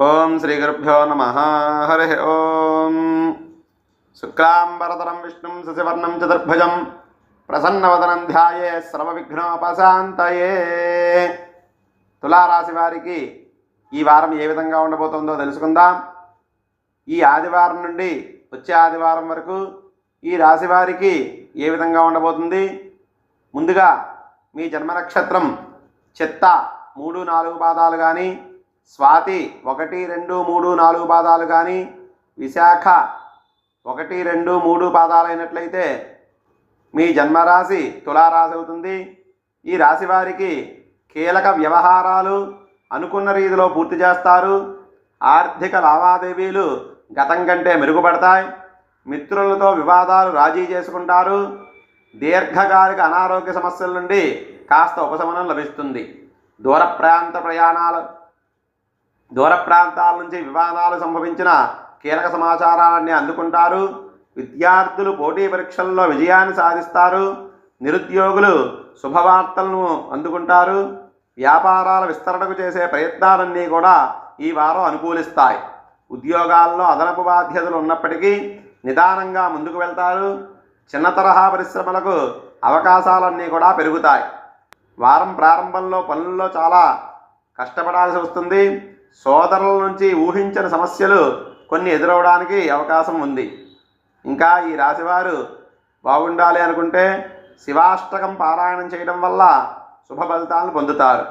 ఓం శ్రీ గురుభ్యో నమ. హరి ఓం. శుక్లాంబరతరం విష్ణుం శశివర్ణం చతుర్భుజం. ప్రసన్నవదనం ధ్యాయే సర్వవిఘ్నోపశాంతయే తులారాశి వారికి ఈ వారం ఏ విధంగా ఉండబోతుందో తెలుసుకుందాం. ఈ ఆదివారం నుండి వచ్చే ఆదివారం వరకు ఈ రాశి వారికి ఏ విధంగా ఉండబోతుంది? ముందుగా మీ జన్మ నక్షత్రం చెత్త మూడు నాలుగు పాదాలు కానీ స్వాతి ఒకటి రెండు మూడు నాలుగు పాదాలు కానీ విశాఖ ఒకటి రెండు మూడు పాదాలైనట్లయితే మీ జన్మరాశి తులారాశి అవుతుంది. ఈ రాశి వారికి కీలక వ్యవహారాలు అనుకున్న రీతిలో పూర్తి చేస్తారు. ఆర్థిక లావాదేవీలు గతం కంటే మెరుగుపడతాయి. మిత్రులతో వివాదాలు రాజీ చేసుకుంటారు. దీర్ఘకాలిక అనారోగ్య సమస్యల నుండి కాస్త ఉపశమనం లభిస్తుంది. దూర ప్రాంత ప్రయాణాలు దూర ప్రాంతాల నుంచి వివాదాలు సంభవించిన కీలక సమాచారాన్ని అందుకుంటారు. విద్యార్థులు పోటీ పరీక్షల్లో విజయాన్ని సాధిస్తారు. నిరుద్యోగులు శుభవార్తలను అందుకుంటారు. వ్యాపారాల విస్తరణకు చేసే ప్రయత్నాలన్నీ కూడా ఈ వారం అనుకూలిస్తాయి. ఉద్యోగాల్లో అదనపు బాధ్యతలు ఉన్నప్పటికీ నిదానంగా ముందుకు వెళ్తారు. చిన్న తరహా పరిశ్రమలకు అవకాశాలన్నీ కూడా పెరుగుతాయి. వారం ప్రారంభంలో పనుల్లో చాలా కష్టపడాల్సి వస్తుంది. సోదరుల నుంచి ఊహించని సమస్యలు కొన్ని ఎదురవడానికి అవకాశం ఉంది. ఇంకా ఈ రాశివారు బాగుండాలి అనుకుంటే శివాష్టకం పారాయణం చేయడం వల్ల శుభ ఫలితాలను పొందుతారు.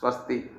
స్వస్తి.